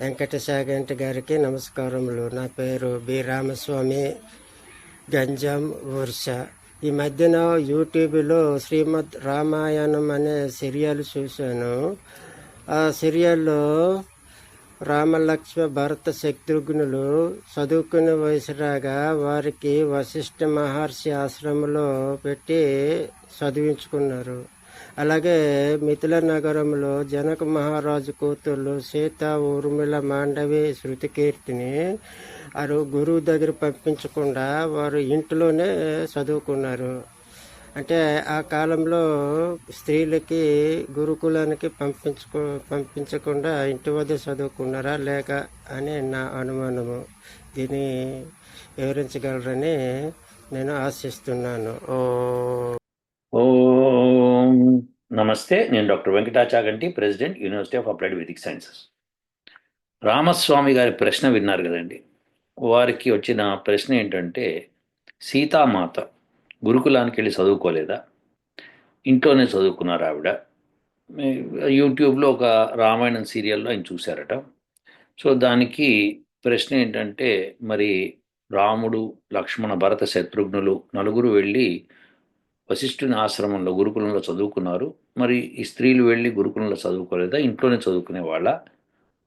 వెంకటసాగంటి గారికి నమస్కారములు. నా పేరు బి. రామస్వామి. గంజాం ఊర్ష ఈ మధ్యన యూట్యూబ్లో శ్రీమద్ రామాయణం అనే సీరియల్ చూశాను. ఆ సీరియల్లో రామలక్ష్మ భరత శత్రుఘ్నులు చదువుకునే వయసు రాగా వారికి వశిష్ఠ మహర్షి ఆశ్రమంలో పెట్టి చదివించుకున్నారు. అలాగే మిథిల నగరంలో జనక మహారాజు కూతుళ్ళు సీత ఊర్మిళ మాండవి శృతికీర్తిని వారు గురువు దగ్గర పంపించకుండా వారు ఇంట్లోనే చదువుకున్నారు. అంటే ఆ కాలంలో స్త్రీలకి గురుకులానికి పంపించుకో పంపించకుండా ఇంటి వద్ద చదువుకున్నారా లేక అని నా అనుమానము. దీన్ని వివరించగలరని నేను ఆశిస్తున్నాను. ఓ ఓం నమస్తే నేను doctor Venkatachaganti president university of applied Vedic sciences. Ramaswamy గారి ప్రశ్న విన్నారు కదండి. వారికి వచ్చిన ప్రశ్న ఏంటంటే సీతామాత గురుకులానికి వెళ్ళి చదువుకోలేదా? ఇంట్లోనే చదువుకున్నారు ఆవిడ. యూట్యూబ్లో ఒక రామాయణం సీరియల్లో ఆయన చూశారట. సో దానికి ప్రశ్న ఏంటంటే మరి రాముడు లక్ష్మణ భరత శత్రుఘ్నులు నలుగురు వెళ్ళి వశిష్ఠుని ఆశ్రమంలో గురుకులంలో చదువుకున్నారు. మరి ఈ స్త్రీలు వెళ్ళి గురుకులంలో చదువుకోలేదా? ఇంట్లోనే చదువుకునే వాళ్ళ?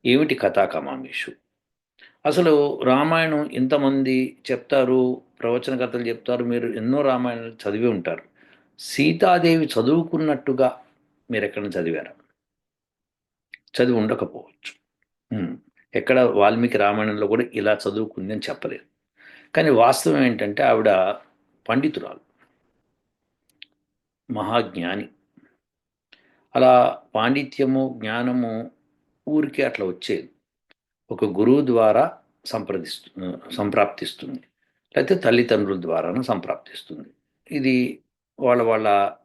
ఏమిటి కథాకమామేషు అసలు రామాయణం ఇంతమంది చెప్తారు ప్రవచన కథలు చెప్తారు మీరు ఎన్నో రామాయణాలు చదివి ఉంటారు. సీతాదేవి చదువుకున్నట్టుగా మీరు ఎక్కడ చదివారా? చదివి ఉండకపోవచ్చు. ఎక్కడ వాల్మీకి రామాయణంలో కూడా ఇలా చదువుకుంది అని చెప్పలేదు. కానీ వాస్తవం ఏంటంటే ఆవిడ పండితురాలు. మహాజ్ఞాని. అలా పాండిత్యము జ్ఞానము ఊరికి అట్లా వచ్చేది. ఒక గురువు ద్వారా సంప్రదిస్తు సంప్రాప్తిస్తుంది. లేకపోతే తల్లిదండ్రుల ద్వారాను సంప్రాప్తిస్తుంది. ఇది వాళ్ళ వాళ్ళ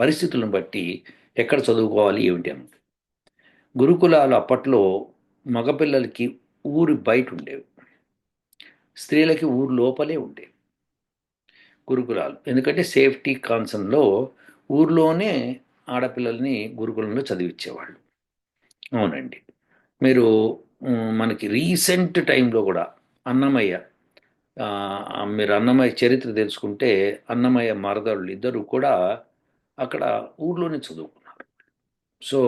పరిస్థితులను బట్టి ఎక్కడ చదువుకోవాలి ఏమిటి అన్నది. గురుకులాలు అప్పట్లో మగపిల్లలకి ఊరి బయట ఉండేవి. స్త్రీలకి ఊరు లోపలే ఉండేవి. గురుకులాలు. ఎందుకంటే సేఫ్టీ కాన్సర్న్లో ఊర్లోనే ఆడపిల్లల్ని గురుకులంలో చదివించేవాళ్ళు అవునండి. మీరు మనకి రీసెంట్ టైంలో కూడా అన్నమయ్య మీరు అన్నమయ్య చరిత్ర తెలుసుకుంటే అన్నమయ్య మరదళ్ళు ఇద్దరు కూడా అక్కడ ఊర్లోనే చదువుకున్నారు. సో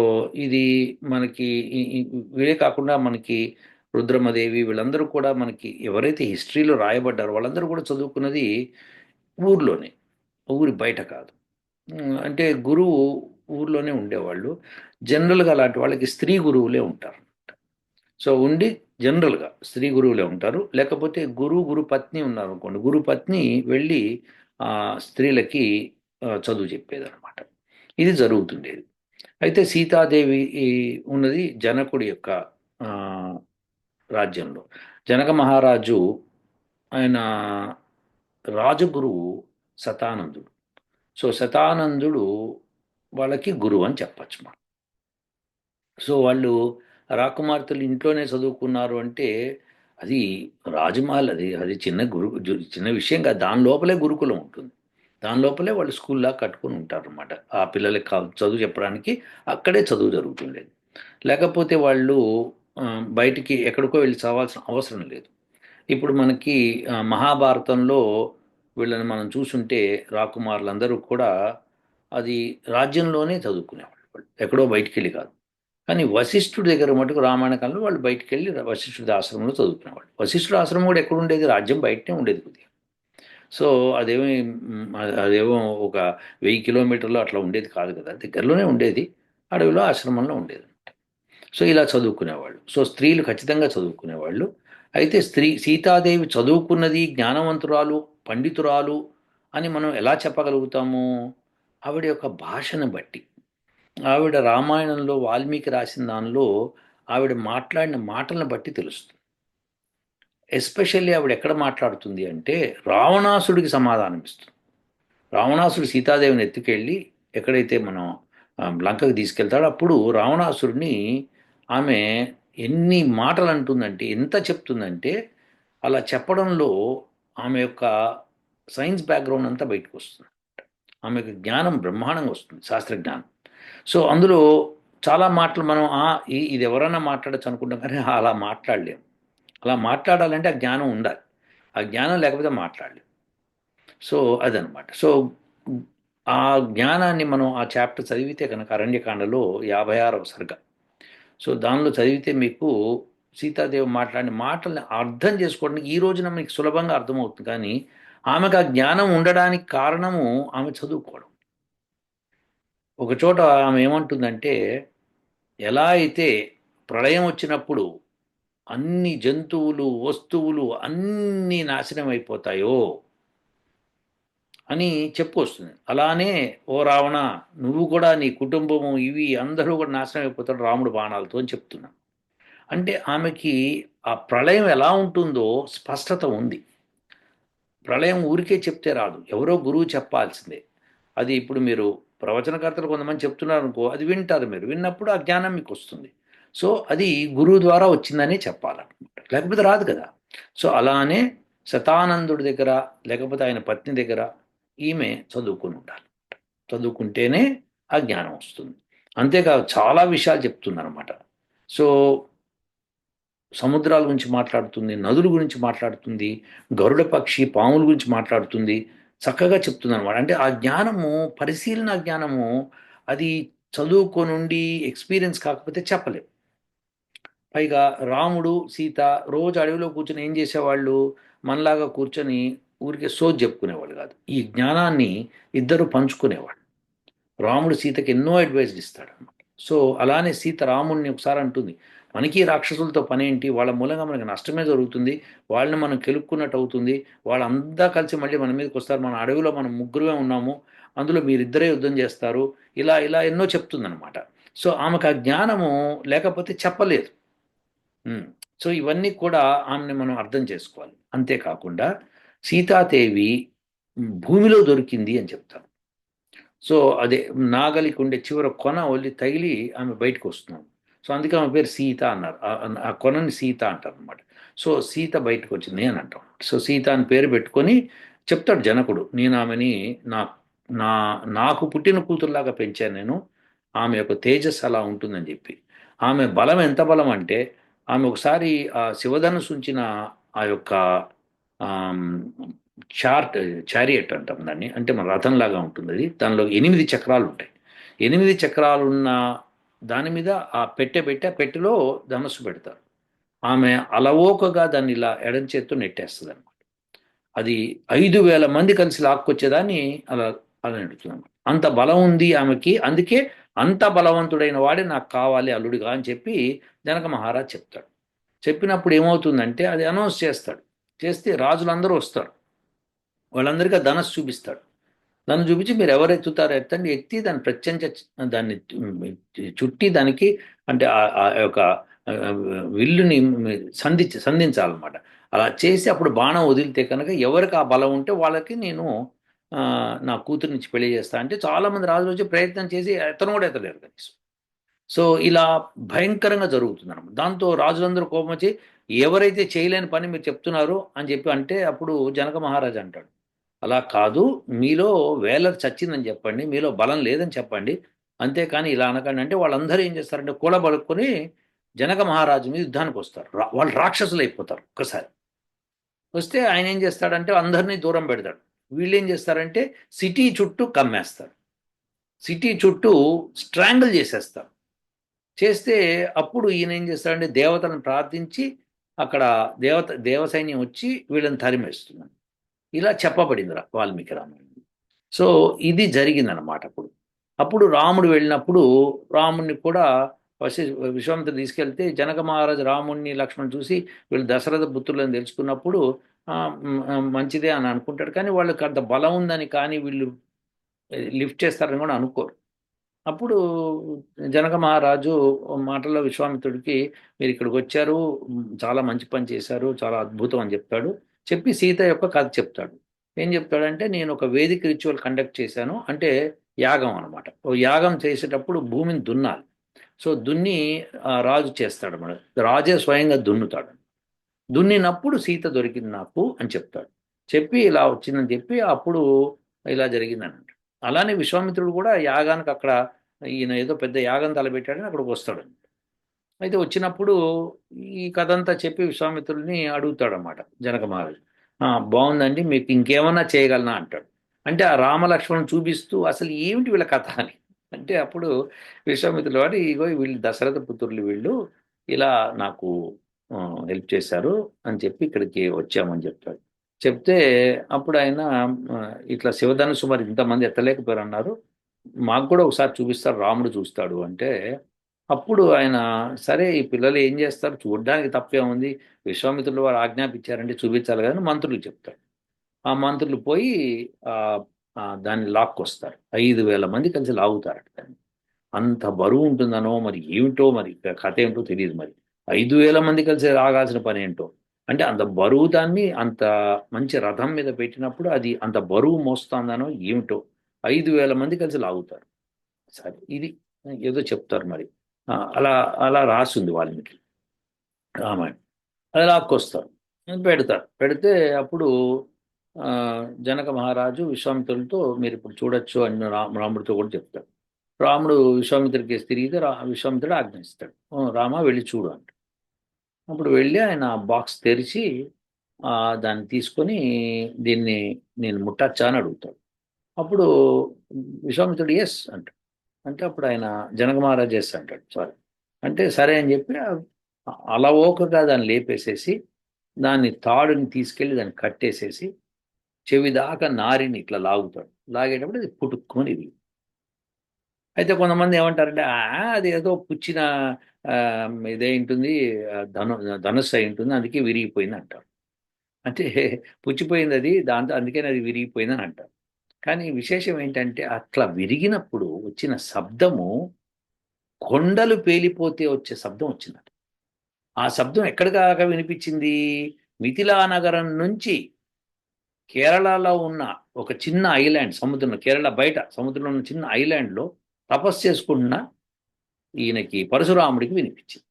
ఇది మనకి వీరే వీడే కాకుండా మనకి రుద్రమదేవి వీళ్ళందరూ కూడా మనకి ఎవరైతే హిస్టరీలో రాయబడ్డారో వాళ్ళందరూ కూడా చదువుకున్నది ఊర్లోనే ఊరి బయట కాదు. అంటే గురువు ఊర్లోనే ఉండేవాళ్ళు. జనరల్గా అలాంటి వాళ్ళకి స్త్రీ గురువులే ఉంటారు సో ఉండి జనరల్గా స్త్రీ గురువులే ఉంటారు. లేకపోతే గురువు గురు పత్ని ఉన్నారు అనుకోండి గురు పత్ని వెళ్ళి స్త్రీలకి చదువు చెప్పేది అనమాట ఇది జరుగుతుండేది. అయితే సీతాదేవి ఉన్నది జనకుడి యొక్క రాజ్యంలో. జనక మహారాజు ఆయన రాజగురువు శతానందుడు సో శతానందుడు వాళ్ళకి గురువు అని చెప్పచ్చు మనం. సో వాళ్ళు రాకుమార్తెలు ఇంట్లోనే చదువుకున్నారు అంటే అది రాజమహల్ అది అది చిన్న గురు చిన్న విషయం కాదు. దాని లోపలే గురుకులం ఉంటుంది. దాని లోపలే వాళ్ళు స్కూల్లా కట్టుకొని ఉంటారు అనమాట ఆ పిల్లలకి చదువు చెప్పడానికి అక్కడే చదువు జరుగుతుండేది. లేకపోతే వాళ్ళు బయటికి ఎక్కడికో వెళ్ళి చదవాల్సిన అవసరం లేదు. ఇప్పుడు మనకి మహాభారతంలో వీళ్ళని మనం చూసుంటే రాకుమారులందరూ కూడా అది రాజ్యంలోనే చదువుకునేవాళ్ళు వాళ్ళు. ఎక్కడో బయటికి వెళ్ళి కాదు. కానీ వశిష్ఠుడి దగ్గర మటుకు రామాయణ కాలంలో వాళ్ళు బయటికి వెళ్ళి వశిష్ఠుడి ఆశ్రమంలో చదువుకునేవాళ్ళు. వశిష్ఠుడి ఆశ్రమం కూడా ఎక్కడ ఉండేది? రాజ్యం బయటనే ఉండేది కొద్దిగా. సో అదేమి అదేమో ఒక వెయ్యి కిలోమీటర్లు అట్లా ఉండేది కాదు కదా. దగ్గరలోనే ఉండేది. అడవిలో ఆశ్రమంలో ఉండేది. సో ఇలా చదువుకునేవాళ్ళు. సో స్త్రీలు ఖచ్చితంగా చదువుకునేవాళ్ళు. అయితే స్త్రీ సీతాదేవి చదువుకున్నది జ్ఞానవంతురాలు పండితురాలు అని మనం ఎలా చెప్పగలుగుతాము? ఆవిడ యొక్క భాషను బట్టి. ఆవిడ రామాయణంలో వాల్మీకి రాసిన దానిలో ఆవిడ మాట్లాడిన మాటలను బట్టి తెలుస్తుంది. ఎస్పెషల్లీ ఆవిడ ఎక్కడ మాట్లాడుతుంది అంటే రావణాసుడికి సమాధానం ఇస్తుంది. రావణాసుడు సీతాదేవిని ఎత్తుకెళ్ళి ఎక్కడైతే మనం లంకకు లంకకి తీసుకెళ్తాడో అప్పుడు రావణాసుడిని ఆమె ఎన్ని మాటలు అంటుందంటే ఎంత చెప్తుందంటే అలా చెప్పడంలో ఆమె యొక్క సైన్స్ బ్యాక్గ్రౌండ్ అంతా బయటకు వస్తుంది ఆమెకు జ్ఞానం బ్రహ్మాండంగా వస్తుంది శాస్త్ర జ్ఞానం. సో అందులో చాలా మాటలు మనం "ఆ, ఇది ఎవరైనా మాట్లాడచ్చు అనుకుంటాం కానీ అలా మాట్లాడలేము అలా మాట్లాడాలంటే ఆ జ్ఞానం ఉండాలి. ఆ జ్ఞానం లేకపోతే మాట్లాడలేము సో అదనమాట. సో ఆ జ్ఞానాన్ని మనం ఆ చాప్టర్ చదివితే కనుక అరణ్యకాండలో యాభై ఆరవ సరిగా. సో దానిలో చదివితే మీకు సీతాదేవి మాట్లాడిన మాటల్ని అర్థం చేసుకోవడానికి ఈ రోజున మీకు సులభంగా అర్థమవుతుంది. కానీ ఆమెకు ఆ జ్ఞానం ఉండడానికి కారణము ఆమె చదువుకోవడం. ఒక చోట ఆమె ఏమంటుందంటే ఎలా అయితే ప్రళయం వచ్చినప్పుడు అన్ని జంతువులు వస్తువులు అన్నీ నాశనం అయిపోతాయో అని చెప్పు వస్తుంది. అలానే ఓ రావణ నువ్వు కూడా నీ కుటుంబము ఇవి అందరూ కూడా నాశనం అయిపోతాడు రాముడు బాణాలతో అని చెప్తున్నా. అంటే ఆమెకి ఆ ప్రళయం ఎలా ఉంటుందో స్పష్టత ఉంది. ప్రళయం ఊరికే చెప్తే రాదు. ఎవరో గురువు చెప్పాల్సిందే. అది ఇప్పుడు మీరు ప్రవచనకర్తలు కొంతమంది చెప్తున్నారు అనుకో అది వింటారు మీరు. విన్నప్పుడు ఆ జ్ఞానం మీకు వస్తుంది. సో అది గురువు ద్వారా వచ్చిందని చెప్పాలన్నమాట లేకపోతే రాదు కదా. సో అలానే శతానందుడి దగ్గర లేకపోతే ఆయన పత్ని దగ్గర ఈమె చదువుకుని ఉండాలి చదువుకుంటేనే ఆ జ్ఞానం వస్తుంది. అంతేకాదు చాలా విషయాలు చెప్తుందన్నమాట. సో సముద్రాల గురించి మాట్లాడుతుంది నదుల గురించి మాట్లాడుతుంది గరుడ పక్షి పాముల గురించి మాట్లాడుతుంది చక్కగా చెప్తుంది అనమాట అంటే ఆ జ్ఞానము పరిశీలన జ్ఞానము అది చదువుకోనుండి ఎక్స్పీరియన్స్ కాకపోతే చెప్పలేం. పైగా రాముడు సీత రోజు అడవిలో కూర్చొని ఏం చేసేవాళ్ళు? మనలాగా కూర్చొని ఊరికే సోజ్ చెప్పుకునేవాళ్ళు కాదు. ఈ జ్ఞానాన్ని ఇద్దరు పంచుకునేవాడు. రాముడు సీతకి ఎన్నో అడ్వైజ్ ఇస్తాడు. అనమాట సో అలానే సీత రాముడిని ఒకసారి అంటుంది మనకి రాక్షసులతో పని ఏంటి వాళ్ళ మూలంగా మనకి నష్టమే జరుగుతుంది. వాళ్ళని మనం కెలుక్కున్నట్టు అవుతుంది. వాళ్ళంతా కలిసి మళ్ళీ మన మీదకి వస్తారు. మన అడవిలో మనం ముగ్గురుమే ఉన్నాము. అందులో మీరిద్దరే యుద్ధం చేస్తారు. ఇలా ఇలా ఎన్నో చెప్తుందనమాట సో ఆమెకు ఆ జ్ఞానము లేకపోతే చెప్పలేదు. సో ఇవన్నీ కూడా ఆమెని మనం అర్థం చేసుకోవాలి. అంతేకాకుండా సీతాదేవి భూమిలో దొరికింది అని చెప్తాను సో అదే నాగలికి ఉండే చివర కొన వల్లి తగిలి ఆమె బయటకు వస్తున్నాం సో అందుకే ఆమె పేరు సీత అన్నారు. ఆ- ఆ కొనని సీత అంటారు అనమాట సో సీత బయటకు వచ్చింది అని అంటాం. సో సీత అని పేరు పెట్టుకొని చెప్తాడు జనకుడు నేను ఆమెని నా నా నాకు పుట్టిన కూతురులాగా పెంచాను నేను. ఆమె యొక్క తేజస్ అలా ఉంటుందని చెప్పి. ఆమె బలం ఎంత బలం అంటే ఆమె ఒకసారి ఆ శివధనుసు ఉంచిన ఆ యొక్క చార్ట్ చారియట్ అంటాం దాన్ని. అంటే మన రథంలాగా ఉంటుంది అది దానిలో ఎనిమిది చక్రాలు ఉంటాయి ఎనిమిది చక్రాలు ఉన్న దాని మీద ఆ పెట్టె పెట్టి ఆ పెట్టెలో ధనస్సు పెడతారు. ఆమె అలవోకగా దాన్ని ఇలా ఎడం చేత్తో నెట్టేస్తుంది అనమాట అది ఐదు వేల మంది కలిసి లాక్కొచ్చేదాన్ని అలా అలా నెడుతుంది అంత బలం ఉంది ఆమెకి. అందుకే అంత బలవంతుడైన వాడే నాకు కావాలి అల్లుడిగా అని చెప్పి జనక మహారాజ్ చెప్తాడు. చెప్పినప్పుడు ఏమవుతుందంటే అది అనౌన్స్ చేస్తాడు. చేస్తే రాజులందరూ వస్తారు. వాళ్ళందరికీ ధనస్సు చూపిస్తాడు. దాన్ని చూపించి మీరు ఎవరు ఎత్తుతారో ఎత్తండి. ఎత్తి దాన్ని ప్రత్యంచ దాన్ని చుట్టి దానికి అంటే ఆ- యొక్క విల్లుని సంధించి సంధించాలన్నమాట. అలా చేసి అప్పుడు బాణం వదిలితే కనుక ఎవరికి ఆ బలం ఉంటే వాళ్ళకి నేను నా కూతురు నుంచి పెళ్ళి చేస్తా అంటే చాలామంది రాజులు వచ్చి ప్రయత్నం చేసి ఎత్తను కూడా ఎత్తలేరు కనీసం. సో ఇలా భయంకరంగా జరుగుతుంది అనమాట దాంతో రాజులందరూ కోపం వచ్చి ఎవరైతే చేయలేని పని మీరు చెప్తున్నారు అని చెప్పి అంటే అప్పుడు జనక మహారాజు అంటాడు. అలా కాదు మీలో వేలకు చచ్చిందని చెప్పండి మీలో బలం లేదని చెప్పండి. అంతేకాని ఇలా అనకండి. అంటే వాళ్ళందరూ ఏం చేస్తారంటే కూలబలుకొని జనక మహారాజు మీద యుద్ధానికి వస్తారు. రా- వాళ్ళు రాక్షసులు అయిపోతారు ఒక్కసారి. వస్తే ఆయన ఏం చేస్తాడంటే అందరినీ దూరం పెడతాడు. వీళ్ళు ఏం చేస్తారంటే సిటీ చుట్టూ కమ్మేస్తారు. సిటీ చుట్టూ స్ట్రాంగిల్ చేసేస్తారు. చేస్తే అప్పుడు ఈయన ఏం చేస్తాడంటే దేవతలను ప్రార్థించి అక్కడ దేవత దేవసైన్యం వచ్చి వీళ్ళని తరిమేస్తున్నాను ఇలా చెప్పబడింది రా- వాల్మీకి రామాయణం. సో ఇది జరిగిందనమాట అప్పుడు. అప్పుడు రాముడు వెళ్ళినప్పుడు రాముడిని కూడా వశి విశ్వామిత్రుడు తీసుకెళ్తే జనక మహారాజు రాముడిని లక్ష్మణ్ చూసి వీళ్ళు దశరథ పుత్రులను తెలుసుకున్నప్పుడు మంచిదే అని అనుకుంటాడు. కానీ వాళ్ళకి అంత బలం ఉందని కానీ వీళ్ళు లిఫ్ట్ చేస్తారని కూడా అనుకోరు. అప్పుడు జనక మహారాజు మాటల్లో విశ్వామిత్రుడికి మీరు ఇక్కడికి వచ్చారు చాలా మంచి పని చేశారు చాలా అద్భుతం అని చెప్తాడు. చెప్పి సీత యొక్క కథ చెప్తాడు. ఏం చెప్తాడంటే నేను ఒక వేదిక రిచువల్ కండక్ట్ చేశాను. అంటే యాగం అనమాట. ఓ యాగం చేసేటప్పుడు భూమిని దున్నాలి. సో దున్ని రాజు చేస్తాడు మన రాజే స్వయంగా దున్నుతాడు. దున్నినప్పుడు సీత దొరికింది నాకు అని చెప్తాడు. చెప్పి ఇలా వచ్చిందని చెప్పి అప్పుడు ఇలా జరిగిందని అలానే విశ్వామిత్రుడు కూడా యాగానికి అక్కడ ఈయన ఏదో పెద్ద యాగం తలపెట్టాడని అక్కడికి వస్తాడు. అయితే వచ్చినప్పుడు ఈ కథ అంతా చెప్పి విశ్వామిత్రుడిని అడుగుతాడనమాట జనక మహారాజు. బాగుందండి మీకు ఇంకేమన్నా చేయగలనా? అంటాడు. అంటే ఆ రామలక్ష్మణ్ చూపిస్తూ అసలు ఏమిటి వీళ్ళ కథ అని. అంటే అప్పుడు విశ్వామిత్రుల వాడు ఇగో వీళ్ళు దశరథ పుత్రులు వీళ్ళు ఇలా నాకు హెల్ప్ చేశారు అని చెప్పి ఇక్కడికి వచ్చామని చెప్తాడు. చెప్తే అప్పుడు ఆయన ఇట్లా శివధనుసు మరి ఇంతమంది ఎత్తలేకపోయారు అన్నారు మాకు కూడా ఒకసారి చూపిస్తారు రాముడు చూస్తాడు అంటే. అప్పుడు ఆయన సరే ఈ పిల్లలు ఏం చేస్తారు? చూడడానికి తప్పే ఉంది విశ్వామిత్రులు వారు ఆజ్ఞాపించారంటే చూపించాలి కానీ మంత్రులు చెప్తాడు ఆ మంత్రులు పోయి ఆ, దాన్ని లాక్కొస్తారు. ఐదు వేల మంది కలిసి లాగుతారట దాన్ని. అంత బరువు ఉంటుందనో మరి ఏమిటో మరి కథ ఏంటో తెలియదు మరి. ఐదు వేల మంది కలిసి రాగాల్సిన పని ఏంటో? అంటే అంత బరువు దాన్ని అంత మంచి రథం మీద పెట్టినప్పుడు అది అంత బరువు మోస్తుందనో ఏమిటో ఐదు వేల మంది కలిసి లాగుతారు. సరే ఇది ఏదో చెప్తారు మరి. అలా అలా రాసింది వాల్మీకి. రామాయణం. అది లాక్కొస్తారు. పెడతారు. పెడితే అప్పుడు ఆ, జనక మహారాజు విశ్వామిత్రులతో మీరు ఇప్పుడు చూడొచ్చు అని రాముడితో కూడా చెప్తాడు రాముడు విశ్వామిత్రుడికి తిరిగితే రా విశ్వామిత్రుడు ఆజ్ఞాయిస్తాడు రామ వెళ్ళి చూడు అంట అప్పుడు వెళ్ళి ఆయన బాక్స్ తెరిచి ఆ, దాన్ని తీసుకొని దీన్ని నేను ముట్టచ్చా అని అడుగుతాడు. అప్పుడు విశ్వామిత్రుడు ఎస్ అంటాడు అంటే అప్పుడు ఆయన జనక మహారాజ్ ఎస్ అంటాడు. సారీ అంటే సరే అని చెప్పి అలవోకగా దాన్ని లేపేసేసి దాన్ని తాడుని తీసుకెళ్ళి దాన్ని కట్టేసేసి చెవి దాకా నారిని ఇట్లా లాగుతాడు. లాగేటప్పుడు అది పుట్టుకొని ఇది అయితే కొంతమంది ఏమంటారంటే అది ఏదో పుచ్చిన ఆ, ఇదే ఉంటుంది ధను ధనుస్సు అయి ఉంటుంది అందుకే విరిగిపోయింది అంటారు. అంటే పుచ్చిపోయింది అది దాంతో అందుకని అది విరిగిపోయింది అని అంటారు. కానీ విశేషం ఏంటంటే అట్లా విరిగినప్పుడు వచ్చిన శబ్దము కొండలు పేలిపోతే వచ్చే శబ్దం వచ్చిందట. ఆ శబ్దం ఎక్కడికాక వినిపించింది? మిథిలా నగరం నుంచి కేరళలో ఉన్న ఒక చిన్న ఐలాండ్ సముద్రంలో కేరళ బయట సముద్రంలో ఉన్న చిన్న ఐలాండ్లో తపస్సు చేసుకుంటున్న ఈయనకి పరశురాముడికి వినిపించింది.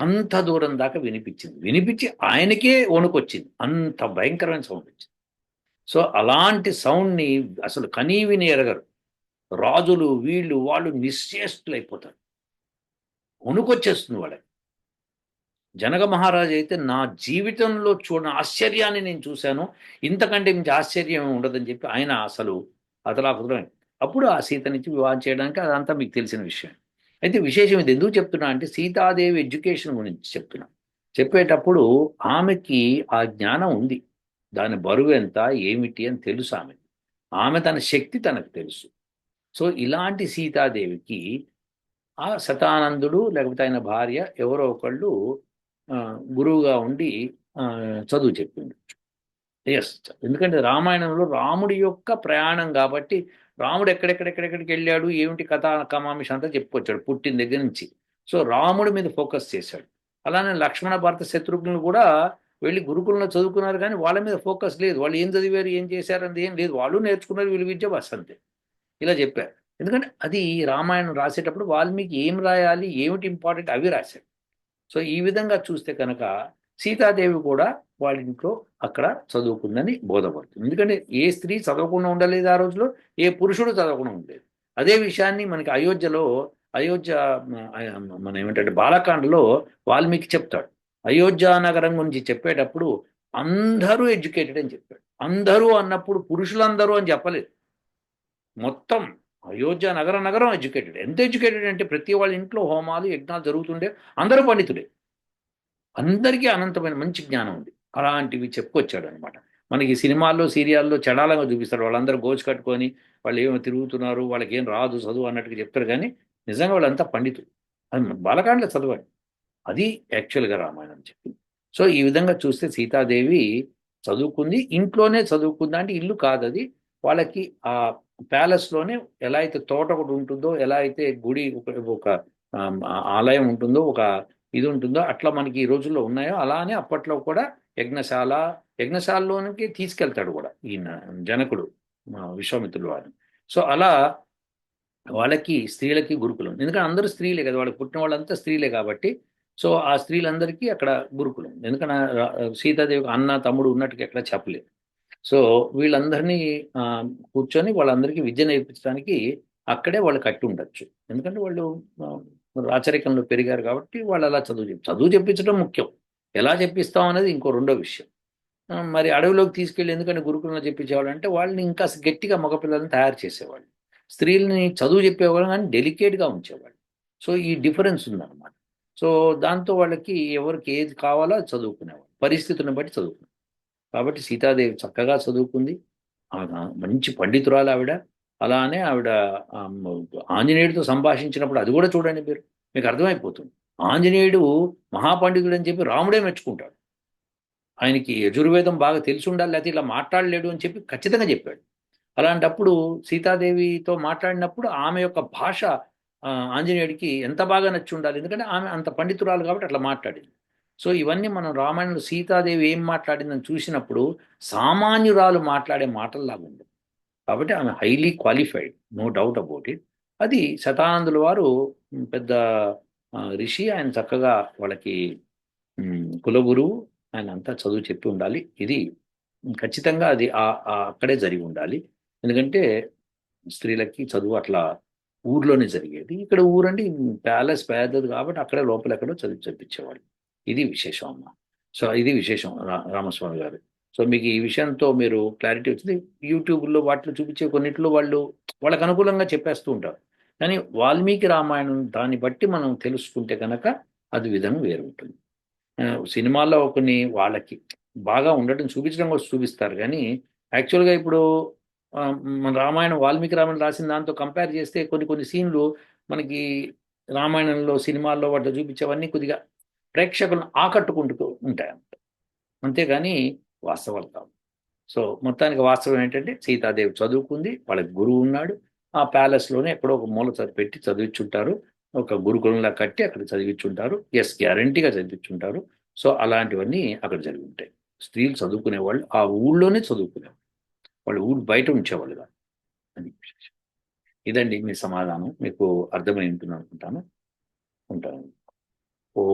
అంత దూరం దాకా వినిపించింది. వినిపించి ఆయనకే వణుకొచ్చింది. అంత భయంకరమైన సౌండ్ వచ్చింది. సో అలాంటి సౌండ్ని అసలు కనీవిని ఎరగరు. రాజులు వీళ్ళు వాళ్ళు నిశ్చేష్టులైపోతారు. వణుకొచ్చేస్తుంది వాళ్ళకి. జనక మహారాజు అయితే నా జీవితంలో చూడని ఆశ్చర్యాన్ని నేను చూశాను. ఇంతకంటే మించి ఆశ్చర్యం ఉండదని చెప్పి ఆయన అసలు అతలాకుతలం అప్పుడు ఆ సీతనిచ్చి వివాహం చేయడానికి అదంతా మీకు తెలిసిన విషయం. అయితే విశేషం ఇది. ఎందుకు చెప్తున్నా అంటే సీతాదేవి ఎడ్యుకేషన్ గురించి చెప్తున్నా. చెప్పేటప్పుడు ఆమెకి ఆ జ్ఞానం ఉంది. దాని బరువు ఎంత ఏమిటి అని తెలుసు ఆమె ఆమె తన శక్తి తనకు తెలుసు. సో ఇలాంటి సీతాదేవికి ఆ శతానందుడు లేకపోతే ఆయన భార్య ఎవరో ఒకళ్ళు ఆ, గురువుగా ఉండి ఆ, చదువు చెప్పిండు ఎస్ ఎందుకంటే రామాయణంలో రాముడి యొక్క ప్రయాణం కాబట్టి రాముడు ఎక్కడెక్కడెక్కడెక్కడికి వెళ్ళాడు? ఏమిటి కథ కమామిష అంతా చెప్పుకొచ్చాడు పుట్టిన దగ్గర నుంచి. సో రాముడి మీద ఫోకస్ చేశాడు. అలానే లక్ష్మణ భరత శత్రుఘ్నులు కూడా వెళ్ళి గురుకులంలో చదువుకున్నారు కానీ వాళ్ళ మీద ఫోకస్ లేదు. వాళ్ళు ఏం చదివారు ఏం చేశారు అనేది ఏం లేదు. వాళ్ళు నేర్చుకున్నారు వీళ్ళు విద్య బస్ అంతే. ఇలా చెప్పారు. ఎందుకంటే అది రామాయణం రాసేటప్పుడు వాల్మీకి ఏం రాయాలి ఏమిటి ఇంపార్టెంట్ అవి రాశారు సో ఈ విధంగా చూస్తే కనుక సీతాదేవి కూడా వాళ్ళ ఇంట్లో అక్కడ చదువుకుందని బోధపడుతుంది. ఎందుకంటే ఏ స్త్రీ చదవకుండా ఉండలేదు ఆ రోజులో ఏ పురుషుడు చదవకుండా ఉండలేదు. అదే విషయాన్ని మనకి అయోధ్యలో అయోధ్య మన ఏమిటంటే బాలకాండలో వాల్మీకి చెప్తాడు. అయోధ్య నగరం గురించి చెప్పేటప్పుడు అందరూ ఎడ్యుకేటెడ్ అని చెప్పాడు. అందరూ అన్నప్పుడు పురుషులందరూ అని చెప్పలేదు. మొత్తం అయోధ్య నగర నగరం ఎడ్యుకేటెడ్. ఎంత ఎడ్యుకేటెడ్ అంటే ప్రతి వాళ్ళ ఇంట్లో హోమాలు యజ్ఞాలు జరుగుతుండే అందరూ పండితులే. అందరికీ అనంతమైన మంచి జ్ఞానం ఉంది. అలాంటివి చెప్పుకొచ్చాడు అనమాట మనకి సినిమాల్లో సీరియాల్లో చడాలంగా చూపిస్తాడు. వాళ్ళందరూ గోచు కట్టుకొని వాళ్ళు ఏమో తిరుగుతున్నారు వాళ్ళకి ఏం రాదు చదువు అన్నట్టుగా చెప్తారు కానీ నిజంగా వాళ్ళంతా పండితులు. అది బాలకాండలో చదవండి అది. యాక్చువల్గా రామాయణం అని చెప్పి. సో ఈ విధంగా చూస్తే సీతాదేవి చదువుకుంది. ఇంట్లోనే చదువుకుంది అంటే ఇల్లు కాదు అది వాళ్ళకి ఆ ప్యాలెస్లోనే ఎలా అయితే తోట ఒకటి ఉంటుందో ఎలా అయితే గుడి ఒక ఆలయం ఉంటుందో ఒక ఇది ఉంటుందో అట్లా మనకి ఈ రోజుల్లో ఉన్నాయో అలానే అప్పట్లో కూడా యజ్ఞశాల యజ్ఞశాలలోనికి తీసుకెళ్తాడు కూడా ఈయన జనకుడు మా విశ్వామిత్రుడు వారిని సో అలా వాళ్ళకి స్త్రీలకి గురుకులం. ఎందుకంటే అందరూ స్త్రీలే కదా వాళ్ళకి పుట్టిన వాళ్ళంతా స్త్రీలే కాబట్టి సో ఆ స్త్రీలందరికీ అక్కడ గురుకులం. ఎందుకంటే సీతాదేవికి అన్న తమ్ముడు ఉన్నట్టుగా ఎక్కడ చెప్పలేదు. సో వీళ్ళందరినీ ఆ, కూర్చొని వాళ్ళందరికీ విద్య నేర్పించడానికి అక్కడే వాళ్ళు కట్టి ఉండొచ్చు. ఎందుకంటే వాళ్ళు రాచరికంలో పెరిగారు కాబట్టి వాళ్ళు అలా చదువు చెప్పి చదువు చెప్పించడం ముఖ్యం. ఎలా చెప్పిస్తాం అనేది ఇంకో రెండో విషయం. మరి అడవిలోకి తీసుకెళ్ళి ఎందుకంటే గురుకులంలో చెప్పించేవాళ్ళు అంటే వాళ్ళని ఇంకా గట్టిగా మగపిల్లలను తయారు చేసేవాళ్ళు. స్త్రీలని చదువు చెప్పేవాళ్ళు కానీ డెలికేట్గా ఉంచేవాళ్ళు. సో ఈ డిఫరెన్స్ ఉందన్నమాట. సో దాంతో వాళ్ళకి ఎవరికి ఏది కావాలో అది చదువుకునేవాళ్ళు. పరిస్థితులను బట్టి చదువుకున్నారు కాబట్టి సీతాదేవి చక్కగా చదువుకుంది. మంచి పండితురాలు ఆవిడ. అలానే ఆవిడ ఆంజనేయుడితో సంభాషించినప్పుడు అది కూడా చూడండి మీరు మీకు అర్థమైపోతుంది. ఆంజనేయుడు మహాపండితుడు అని చెప్పి రాముడే మెచ్చుకుంటాడు. ఆయనకి యజుర్వేదం బాగా తెలిసి ఉండాలి లేకపోతే ఇలా మాట్లాడలేడు అని చెప్పి ఖచ్చితంగా చెప్పాడు. అలాంటప్పుడు సీతాదేవితో మాట్లాడినప్పుడు ఆమె యొక్క భాష ఆంజనేయుడికి ఎంత బాగా నచ్చి ఉండాలి ఎందుకంటే ఆమె అంత పండితురాలు కాబట్టి అట్లా మాట్లాడింది. సో ఇవన్నీ మనం రామాయణంలో సీతాదేవి ఏం మాట్లాడిందని చూసినప్పుడు సామాన్యురాలు మాట్లాడే మాటల్లాగా ఉండదు కాబట్టి ఆమె highly qualified no doubt about it అది శతానందుల వారు పెద్ద రిషి ఆయన చక్కగా వాళ్ళకి కులగురువు ఆయన అంతా చదువు చెప్పి ఉండాలి. ఇది ఖచ్చితంగా అది ఆ- అక్కడే జరిగి ఉండాలి. ఎందుకంటే స్త్రీలకి చదువు అట్లా ఊర్లోనే జరిగేది. ఇక్కడ ఊరండి ప్యాలెస్ పెద్దది కాబట్టి అక్కడే లోపల ఎక్కడో చదివి చదివించేవాళ్ళు. ఇది విశేషం అమ్మ. సో ఇది విశేషం రా రామస్వామి గారు. సో మీకు ఈ విషయంతో మీరు క్లారిటీ వచ్చింది. యూట్యూబ్లో వాటిలో చూపించే కొన్నిట్లో వాళ్ళు వాళ్ళకు అనుకూలంగా చెప్పేస్తూ ఉంటారు. కానీ వాల్మీకి రామాయణం దాన్ని బట్టి మనం తెలుసుకుంటే కనుక అది విధం వేరు ఉంటుంది సినిమాల్లో కొన్ని వాళ్ళకి బాగా ఉండటం చూపించడం కూడా చూపిస్తారు. కానీ యాక్చువల్గా ఇప్పుడు మన రామాయణం వాల్మీకి రామాయణం రాసిన దాంతో కంపేర్ చేస్తే కొన్ని కొన్ని సీన్లు మనకి రామాయణంలో సినిమాల్లో వాటిలో చూపించేవన్నీ కొద్దిగా ప్రేక్షకులను ఆకట్టుకుంటూ ఉంటాయి అంతేగాని వాస్తవాలు కావు సో మొత్తానికి వాస్తవం ఏంటంటే సీతాదేవి చదువుకుంది వాళ్ళకి గురువు ఉన్నాడు. ఆ ప్యాలెస్లోనే ఎక్కడో ఒక మూల పెట్టి చదివించుంటారు ఒక గురుకులంలా కట్టి అక్కడ చదివించుంటారు ఎస్ గ్యారంటీగా చదివించుంటారు సో అలాంటివన్నీ అక్కడ జరిగి ఉంటాయి స్త్రీలు చదువుకునే వాళ్ళు ఆ ఊళ్ళోనే చదువుకునేవాళ్ళు. వాళ్ళు ఊరు బయట ఉంచేవాళ్ళు కాదు ఇదండి మీ సమాధానం. మీకు అర్థమై ఉంటుంది అనుకుంటాను ఉంటాను. ఓ